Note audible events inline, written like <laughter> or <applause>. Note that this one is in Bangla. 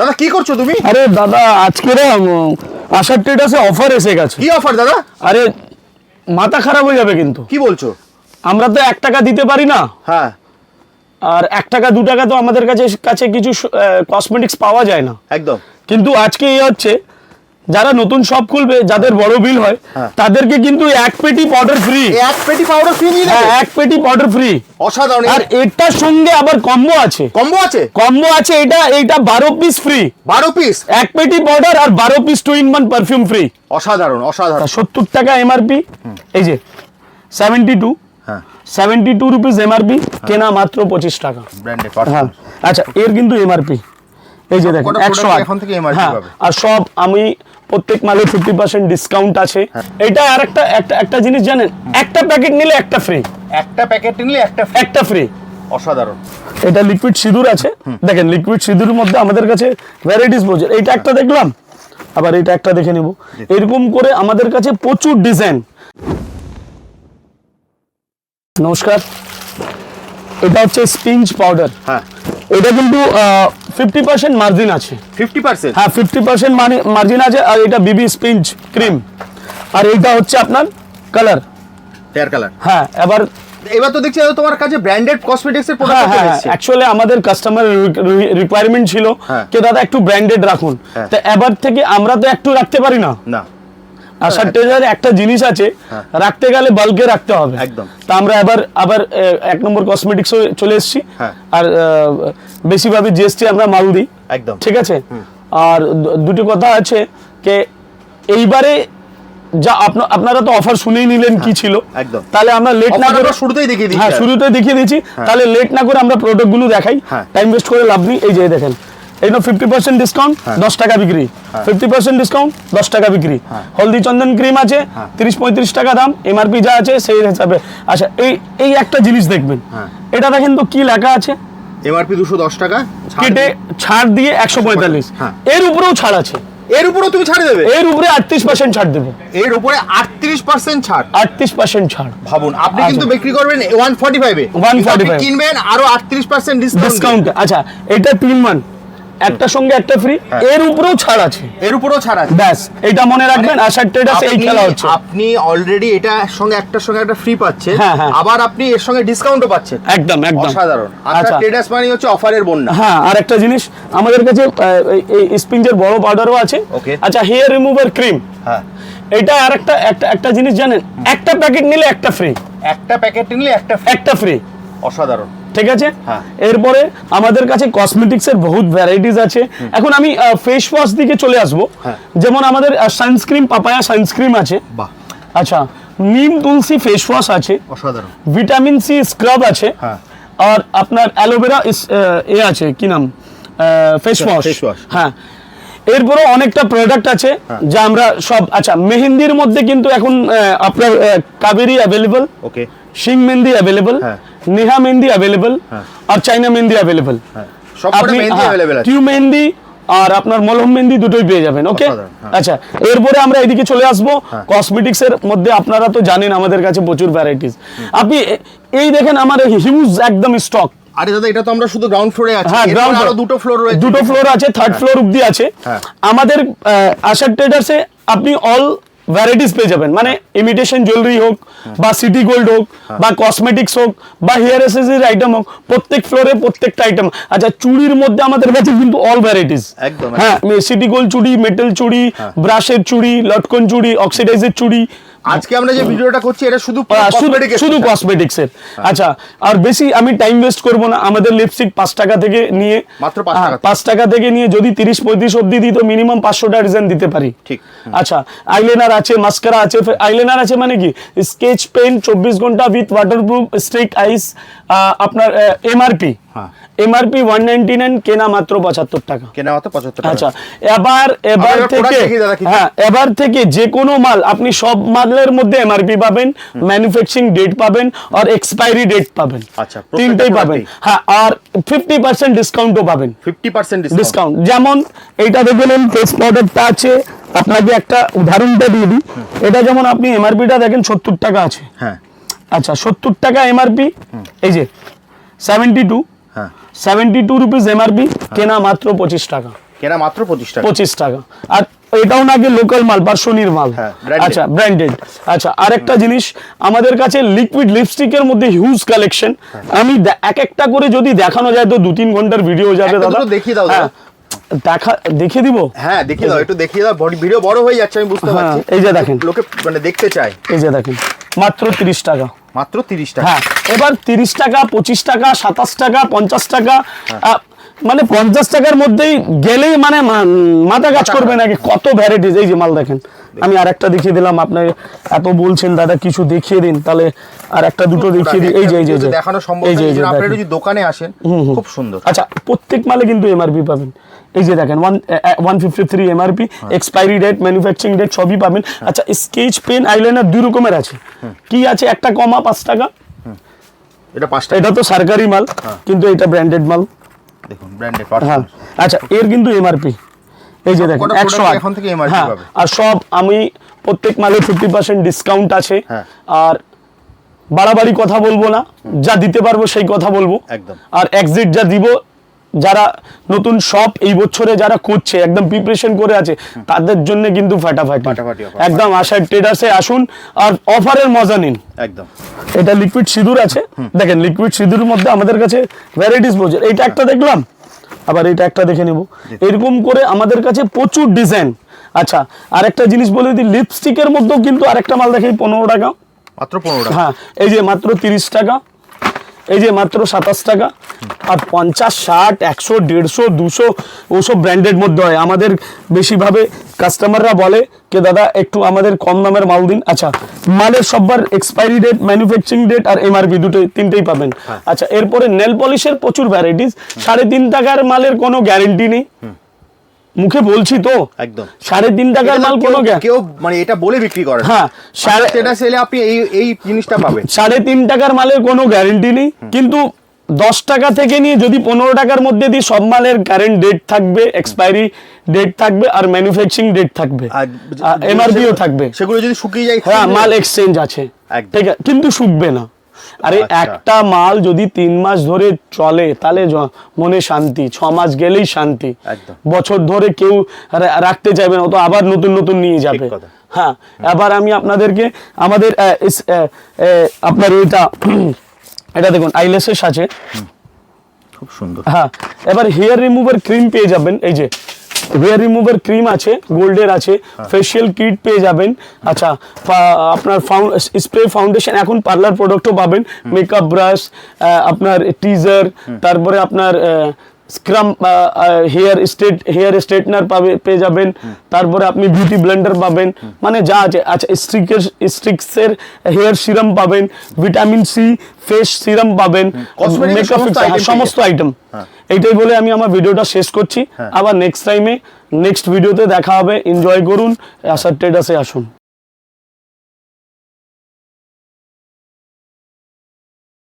দাদা কি করছ তুমি? আরে দাদা আজকে রে উম, আশার ট্রেডার্সে অফার এসে গেছে। কি অফার দাদা? আরে মাথা খারাপ হয়ে যাবে কিন্তু। কি বলছো? আমরা তো এক টাকা দিতে পারি না। হ্যাঁ। আর এক টাকা দু টাকা তো আমাদের কাছে কাছে কিছু কসমেটিক্স পাওয়া যায় না। একদম। কিন্তু আজকে এই হচ্ছে যারা নতুন শপ খুলবে যাদের বড় বিল হয় হ্যাঁ। তাদেরকে কিন্তু এক পেটি পাউডার ফ্রি এক পেটি পাউডার ফ্রি হ্যাঁ দেবে এক পেটি পাউডার ফ্রি অসাধারণ। আর এটার সঙ্গে আবার কম্বো আছে। কম্বো আছে? কম্বো আছে এটা এটা বারো পিস ফ্রি বারো পিস এক পেটি পাউডার আর বারো piece two in one perfume free অসাধারণ অসাধারণ। সত্তর টাকা এমআরপি এই যে সেভেন্টি টু হ্যাঁ সেভেন্টি টু রুপিস এমআরপি কেনা মাত্র পঁচিশ টাকা। ব্র্যান্ডেড হ্যাঁ। আচ্ছা এর কিন্তু এমআরপি এই যে দেখেন একশো হ্যাঁ আর সব আমি প্রত্যেক মালে ফিফটি পার্সেন্ট ডিসকাউন্ট আছে। হ্যাঁ। এটা আর একটা একটা একটা জিনিস জানেন একটা প্যাকেট নিলে একটা ফ্রি একটা প্যাকেট নিলে একটা একটা ফ্রি অসাধারণ। এটা লিকুইড সিঁদুর আছে। দেখেন লিকুইড সিঁদুরের মধ্যে আমাদের কাছে ভ্যারাইটিস প্রচুর। এইটা একটা দেখলাম। আবার এটা একটা দেখে নেব। এরকম করে আমাদের কাছে প্রচুর ডিজাইন নমস্কার। এটা হচ্ছে স্পিঞ্জ পাউডার হ্যাঁ। এটা কিন্তু ফিফটি পার্সেন্ট মার্জিন আছে। ফিফটি পার্সেন্ট হ্যাঁ ফিফটি পার্সেন্ট মার্জিন আছে আর এটা বিবি স্পিঞ্জ ক্রিম আর এইটা হচ্ছে আপনার কালার হেয়ার কালার হ্যাঁ এবার এবার তো দেখছি তোমার কাছে ব্র্যান্ডেড কসমেটিক্স এর হ্যাঁ প্রোডাক্ট হ্যাঁ অ্যাকচুয়ালি আমাদের কাস্টমার রিকোয়ারমেন্ট ছিল হ্যাঁ। যে দাদা একটু ব্র্যান্ডেড রাখুন। হ্যাঁ। তো এবার থেকে আমরা তো একটু রাখতে পারি না। না। আর একটা জিনিস আছে হ্যাঁ। রাখতে গেলে বাল্কে রাখতে হবে। একদম। তা আমরা এবার আবার এ, এক নম্বর কসমেটিক্স চলে এসেছি। হ্যাঁ। আর বেশিভাবে জিএসটি আমরা মাল দিই। একদম। ঠিক আছে? আর দুটি কথা আছে যে এইবারে যা আপনা- আপনারা তো অফার শুনেই নিলেন কি ছিল। একদম। তাহলে আমরা লেট না করে শুরুতেই দেখিয়ে দিচ্ছি হ্যাঁ আর। শুরুতে দেখিয়ে দিয়েছি। তাহলে লেট না করে আমরা প্রোডাক্টগুলো দেখাই। হ্যাঁ। টাইম ওয়েস্ট করে লাভ নেই। এই যে দেখেন। এই ফিফটি পার্সেন্ট ডিসকাউন্ট দশ টাকা বিক্রি। ফিফটি পার্সেন্ট ডিসকাউন্ট দশ টাকা বিক্রি। হলদি চন্দন ক্রিম আছে তিরিশ পঁয়ত্রিশ টাকা দাম এমআরপি যা আছে সেই হিসাবে। আচ্ছা এই এই একটা জিনিস দেখবেন। হ্যাঁ। এটা দেখেন তো কি লেখা আছে? এমআরপি দুশো দশ টাকা কেটে ছাড় দিয়ে একশো পঁয়তাল্লিশ। হ্যাঁ। এর উপরেও ছাড় আছে। এর উপরেও তুমি ছাড় দেবে? এর উপরে আটত্রিশ পার্সেন্ট ছাড় দেবো। এর উপরে আটত্রিশ পার্সেন্ট ছাড়। আটত্রিশ পার্সেন্ট ছাড়। ভাবুন আপনি। কিন্তু বিক্রি করবেন ওয়ান ফর্টি ফাইভে 145 কিনবেন আরও আটত্রিশ পার্সেন্ট ডিসকাউন্ট ডিসকাউন্ট আচ্ছা এটা তিন মান একটা সঙ্গে একটা ফ্রি হ্যাঁ। এর উপরেও ছাড় আছে। এর উপরেও ছাড় আছে। ব্যাস এটা মনে রাখবেন আশার ট্রেডার্স এই খেলা হচ্ছে। আপনি অলরেডি এটা সঙ্গে একটার সঙ্গে একটা ফ্রি পাচ্ছেন হ্যাঁ, হ্যাঁ। আবার আপনি এর সঙ্গে ডিসকাউন্টও পাচ্ছেন। একদম একদম। সাধারণ আচ্ছা আচ্ছা। ট্রেডার্স মানে হচ্ছে অফারের বন্যা। হ্যাঁ আর একটা জিনিস আমাদের কাছে এই- স্পিঞ্জের বড় পাউডারও আছে. আচ্ছা হেয়ার রিমুভার ক্রিম হ্যাঁ। এটা আর একটা একটা একটা জিনিস জানেন একটা প্যাকেট নিলে একটা ফ্রি একটা প্যাকেট নিলে একটা। একটা ফ্রি অসাধারণ। ঠিক আছে? হ্যাঁ। এরপরে আমাদের কাছে কসমেটিক্স এর বহুত ভ্যারাইটিস আছে। এখন আমি ফেস ওয়াশ দিকে চলে আসব। হ্যাঁ। যেমন আমাদের সানস্ক্রিন পাপায়া সানস্ক্রিন আছে। আচ্ছা নিম তুলসী ফেস ওয়াশ আছে। অসাধারণ। ভিটামিন সি স্ক্রাব আছে। হ্যাঁ। আর আপনার অ্যালোভেরা এ আছে কি নাম? Face wash wash। হ্যাঁ। এরপরে অনেকটা প্রোডাক্ট আছে। যা আমরা সব আচ্ছা মেহেন্দির মধ্যে কিন্তু এখন আপনার কাবেরি অ্যাভেলেবল ওকে শিং মেহেন্দি অ্যাভেলেবল হ্যাঁ। নেহা মেহেন্দি অ্যাভেলেবল হ্যাঁ। আর চাইনা মেহেন্দি অ্যাভেলেবল হ্যাঁ মেহেন্দি অ্যাভেলেবেল আছে টিউ মেহেন্দি আর আপনার মলম মেহেন্দি দুটোই পেয়ে যাবেন ওকে হ্যাঁ। আচ্ছা এরপরে আমরা এদিকে চলে আসব কসমেটিক্স এর মধ্যে আপনারা তো জানেন আমাদের কাছে প্রচুর ভ্যারাইটিস আপনি এই দেখেন আমার হিউজ একদম স্টক আরে দাদা এটা তো আমরা শুধু গ্রাউন্ড ফ্লোরে আছি। হ্যাঁ গ্রাউন্ড আরও দুটো ফ্লোর রয়েছে। দুটো ফ্লোর আছে থার্ড ফ্লোর অব্দি আছে। হ্যাঁ। আমাদের আশার ট্রেডার্সে আপনি অল ভ্যারাইটিস পেয়ে যাবেন। মানে ইমিটেশন জুয়েলারি হোক বা সিটি গোল্ড হোক হ্যাঁ। বা কসমেটিক্স হোক বা হেয়ার এসেসরির আইটেম হোক প্রত্যেক ফ্লোরে প্রত্যেকটা আইটেম আচ্ছা চুড়ির মধ্যে আমাদের কাছে কিন্তু অল ভ্যারাইটিস একদম, হ্যাঁ সিটি গোল্ড চুড়ি মেটাল চুড়ি ব্রাশের চুড়ি লটকন চুড়ি অক্সিডাইজের চুড়ি আজকে আমরা যে ভিডিওটা করছি এটা শুধু আহ, শুধু কসমেটিক্স এর আচ্ছা আর বেশি আমি টাইম ওয়েস্ট করব না আমাদের লিপস্টিক পাঁচ টাকা থেকে নিয়ে মাত্র পাঁচ হ্যাঁ, টাকা। পাঁচ টাকা থেকে নিয়ে যদি তিরিশ পঁয়ত্রিশ অব্দি দিই তো মিনিমাম পাঁচশোটা ডিজাইন দিতে পারি ঠিক। আচ্ছা আইলাইনার আছে মাস্কারা আছে আইলাইনার আছে মানে কি স্কেচ পেন চব্বিশ ঘণ্টা উইথ ওয়াটারপ্রুফ স্ট্রিক আইস আপনার এমআরপি হ্যাঁ। এমআরপি নাইনটি নাইন কেনা মাত্র পঁচাত্তর টাকা। কেনা মাত্র পঁচাত্তর টাকা। আচ্ছা এবার এবার থেকে হ্যাঁ এবার থেকে যে কোনো মাল আপনি সব মালের মধ্যে এমআরপি পাবেন ম্যানুফ্যাকচারিং ডেট পাবেন আর এক্সপায়ারি ডেট পাবেন। আচ্ছা, তিনটেই পাবেন। হ্যাঁ আর ফিফটি পার্সেন্ট ডিসকাউন্টও পাবেন। ফিফটি পার্সেন্ট ডিসকাউন্ট ডিসকাউন্ট যেমন এইটা দেখলেন ফেস পাউডারটা আছে। আপনাকে একটা উদাহরণটা দিয়ে দিই। এটা যেমন আপনি এমআরপিটা দেখেন সত্তর টাকা আছে। হ্যাঁ। আচ্ছা সত্তর টাকা এমআরপি এই যে সেভেন্টি টু হ্যাঁ সেভেন্টি টু রুপিস এমআরপি কেনা মাত্র পঁচিশ টাকা। কেনা মাত্র পঁচিশ টাকা। পঁচিশ টাকা। আর এটাও নাকি লোকাল মাল পার্সনির মাল। হ্যাঁ, আচ্ছা ব্র্যান্ডেড আচ্ছা আরেকটা জিনিস আমাদের কাছে লিকুইড লিপস্টিকের মধ্যে হিউজ কালেকশন আমি এক একটা করে যদি দেখানো যায় তো দু তিন ঘণ্টার ভিডিও যাবে দাদা। দেখিয়ে দাও। হ্যাঁ, দেখা দেখিয়ে দিব? হ্যাঁ দেখিয়ে দাও একটু দেখিয়ে দাও ভিডিও বড় হয়ে যাচ্ছে আমি বুঝতে হ্যাঁ, পারছি। এই যে দেখেন। লোকে মানে দেখতে চায়। এই যে দেখেন মাত্র তিরিশ টাকা। মাত্র তিরিশ টাকা। হ্যাঁ এবার তিরিশ টাকা পঁচিশ টাকা সাতাশ টাকা পঞ্চাশ টাকা হ্যাঁ। মানে পঞ্চাশ টাকার মধ্যেই গেলেই মানে মাথা কাজ করবে নাকি? কত ভ্যারাইটিস এই যে মাল দেখেন আমি আর একটা দেখিয়ে দিলাম আপনি এত বলছেন দাদা কিছু দেখিয়ে দিন তাহলে আর একটা দুটো দেখিয়ে দিই। এই যে এই যে দেখানো সম্ভব এই যে আপনারা দেখেন। যদি দোকানে আসেন খুব সুন্দর। আচ্ছা প্রত্যেক মালে কিন্তু এমআরপি পাবেন। এই যে দেখেন one one fifty three MRP হ্যাঁ। এক্সপায়ারি ডেট ম্যানুফ্যাকচারিং ডেট সবই পাবেন। আচ্ছা স্কেচ পেন আইলাইনার দুই রকমের আছে। কি আছে? একটা কমা পাঁচ টাকা। এটা পাঁচ টাকা। এটা তো সরকারি মাল কিন্তু এটা ব্র্যান্ডেড মাল। দেখুন ব্র্যান্ডেড হ্যাঁ। আচ্ছা এর কিন্তু এমআরপি এই যে দেখেন একশো আট। এখন থেকে MRP হ্যাঁ পাবে। আর সব আমি প্রত্যেক মালে ফিফটি পার্সেন্ট ডিসকাউন্ট আছে। হ্যাঁ। আর বাড়াবাড়ি কথা বলব না যা দিতে পারব সেই কথা বলব। একদম। আর এক্সিট যা দিব যারা নতুন শপ এই বছরে যারা করছে একদম প্রিপারেশন করে আছে তাদের জন্য কিন্তু ফাটাফাটি। একদম আশায় ট্রেডার্সে আসুন আর অফারের মজা নিন। একদম। এটা লিকুইড সিঁদুর আছে। দেখেন লিকুইড সিঁদুরের মধ্যে আমাদের কাছে ভ্যারাইটিস বোঝে এইটা একটা দেখলাম? আবার এটা একটা দেখে নেব। এরকম করে আমাদের কাছে প্রচুর ডিজাইন আচ্ছা আরেকটা জিনিস বলে দিই লিপস্টিকের মধ্যেও কিন্তু আরেকটা মাল দেখি পনেরো টাকা। মাত্র পনেরো টাকা। হ্যাঁ এই যে মাত্র তিরিশ টাকা। এই যে মাত্র সাতাশ টাকা। আর পঞ্চাশ ষাট একশো দেড়শো দুশো ওসব ব্র্যান্ডেড মধ্যে হয়। আমাদের বেশিভাবে কাস্টমাররা বলে যে দাদা একটু আমাদের কম দামের মাল দিন। আচ্ছা মালের সববার এক্সপায়ারি ডেট ম্যানুফ্যাকচারিং ডেট আর এমআরপি দুটোই তিনটেই পাবেন। আচ্ছা এরপরে নেল পলিশের প্রচুর ভ্যারাইটিস সাড়ে তিন টাকার মালের কোনো গ্যারেন্টি নেই। মুখে বলছি তো। একদম। সাড়ে তিন টাকার মাল কোনো কেউ মানে এটা বলে বিক্রি করে হ্যাঁ সাড়ে সেটা সেলে আপনি এই এই জিনিসটা পাবেন। সাড়ে তিন টাকার মালের কোনো গ্যারেন্টি নেই। কিন্তু দশ টাকা থেকে নিয়ে যদি পনেরো টাকার মধ্যে দিই সব মালের কারেন্ট ডেট থাকবে এক্সপায়ারি ডেট থাকবে আর ম্যানুফ্যাকচারিং ডেট থাকবে আর এমআরপিও থাকবে। সেগুলো যদি শুকিয়ে যায় হ্যাঁ মাল এক্সচেঞ্জ আছে। ঠিক আছে কিন্তু শুকবে না। আরে আচ্ছা। একটা মাল যদি তিন মাস ধরে চলে তাহলে মনে শান্তি ছ মাস গেলেই শান্তি। বছর ধরে কেউ রাখতে চাইবে না তো আবার নতুন নতুন নিয়ে যাবে। হ্যাঁ এবার আমি আপনাদেরকে আমাদের আপনার এটা <clears throat> এটা দেখুন আইলেসেস আছে। খুব সুন্দর। হ্যাঁ এবার হেয়ার রিমুভার ক্রিম পেয়ে যাবেন এই যে হেয়ার রিমুভার ক্রিম আছে গোল্ডের আছে ফেশিয়াল কিট পেয়ে যাবেন। আচ্ছা আপনার স্প্রে ফাউন্ডেশন এখন পার্লার প্রোডাক্টও পাবেন। মেকআপ ব্রাশ আপনার টিজার তারপরে আপনার scrub hair straight hair straightener পাবে পেয়ে যাবেন। তারপরে আপনি বিউটি ব্লেন্ডার পাবেন। মানে যা আছে আচ্ছা স্ট্রিকের স্ট্রিক্সের হেয়ার সিরাম পাবেন ভিটামিন সি ফেস সিরাম পাবেন মেকআপ সমস্ত আইটেম হ্যাঁ। এইটাই বলে আমি আমার ভিডিওটা শেষ করছি। আবার নেক্সট টাইমে নেক্সট ভিডিওতে দেখা হবে। এনজয় করুন আসার ট্রেডাসে আসুন।